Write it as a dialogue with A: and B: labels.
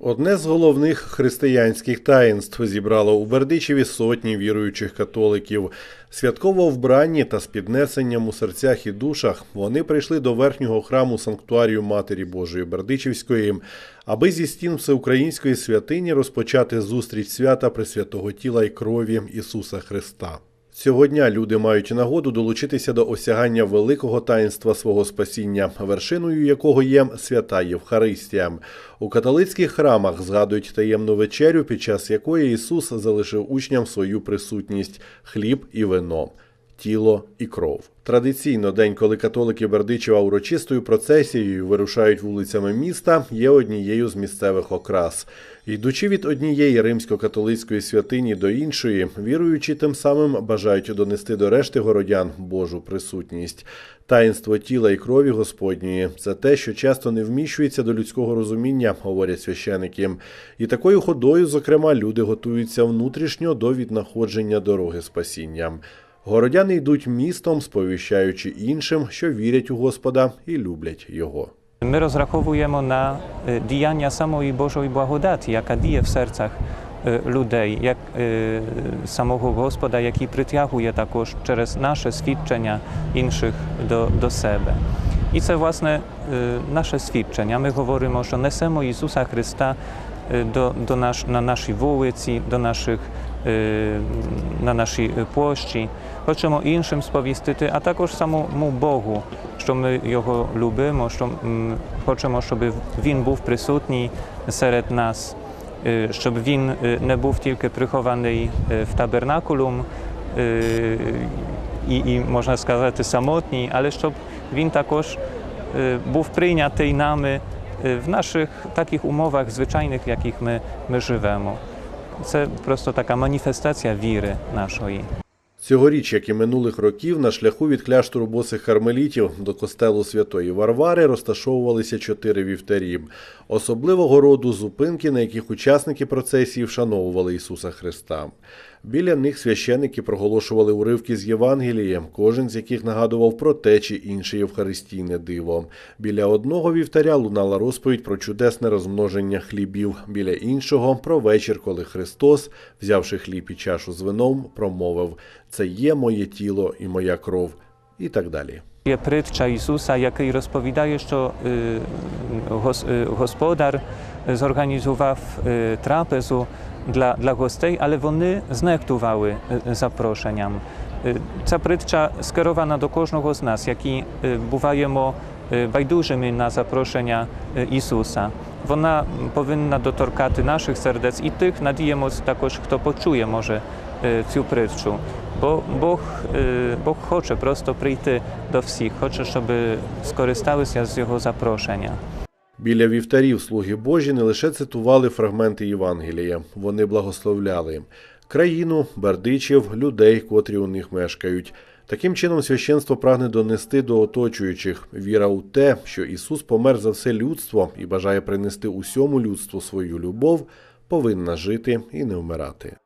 A: Одне з головних християнських таїнств зібрало у Бердичеві сотні віруючих католиків. Святково вбранні та з піднесенням у серцях і душах вони прийшли до верхнього храму санктуарію Матері Божої Бердичівської, аби зі стін всеукраїнської святині розпочати зустріч свята Пресвятого тіла і крові Ісуса Христа. Цього дня люди мають нагоду долучитися до осягання великого таїнства свого спасіння, вершиною якого є свята Євхаристія. У католицьких храмах згадують таємну вечерю, під час якої Ісус залишив учням свою присутність хліб і вино. Тіло і кров. Традиційно день, коли католики Бердичева урочистою процесією вирушають вулицями міста, є однією з місцевих окрас. Йдучи від однієї римсько-католицької святині до іншої, віруючі тим самим бажають донести до решти городян Божу присутність. Таїнство тіла і крові Господньої це те, що часто не вміщується до людського розуміння, говорять священики. І такою ходою, зокрема, люди готуються внутрішньо до віднаходження дороги спасіння. Городяни йдуть містом, сповіщаючи іншим, що вірять у Господа і люблять його.
B: My rozrachowujemy na e, діяння самої Божої благодаті, яка діє в серцях е, людей, як е, самого Господа, який притягує також через наше свідчення інших до, до себе. І це власне е, наше свідчення. Ми говоримо, що несемо Ісуса Христа е, до, до наш, на нашій вулиці, до наших, е, на нашій площі. Хочемо іншим сповістити, а також самому Богу, що ми його любимо, що м, хочемо, щоб він був присутній серед нас, е, щоб він е, не був тільки прихований е, в табернакулум е, і, і можна сказати самотній, але щоб він також е, був прийнятий нами е, в наших таких умовах звичайних, в яких ми, ми живемо. Це просто така маніфестація віри нашої.
A: Цьогоріч, як і минулих років, на шляху від кляштору босих кармелітів до костелу Святої Варвари розташовувалися чотири вівтарі. Особливого роду зупинки, на яких учасники процесії вшановували Ісуса Христа. Біля них священики проголошували уривки з Євангелієм, кожен з яких нагадував про те чи інше євхаристійне диво. Біля одного вівтаря лунала розповідь про чудесне розмноження хлібів, біля іншого про вечір, коли Христос, взявши хліб і чашу з вином, промовив: Це є моє тіло і моя кров, і так далі.
B: je prydcza Jezusa, jaki rozpowiada jeszcze y, y, y, gospodar zorganizował trapezu dla, dla gostej, ale one znektowały zaproszeniam. Ta prydcza skierowana do każdego z nas, jaki bywajemy bajdurzymi na zaproszenia Jezusa. Вона повинна доторкати наших сердець і тих, надіємось, також хто почує може е, цю притчу. Бо Бог, е, Бог хоче просто прийти до всіх, хоче, щоб скористалися з його запрошення.
A: Біля вівтарів слуги Божі не лише цитували фрагменти Євангелія, вони благословляли країну, бердичів, людей, котрі у них мешкають. Таким чином, священство прагне донести до оточуючих віра у те, що Ісус помер за все людство і бажає принести усьому людству свою любов, повинна жити і не вмирати.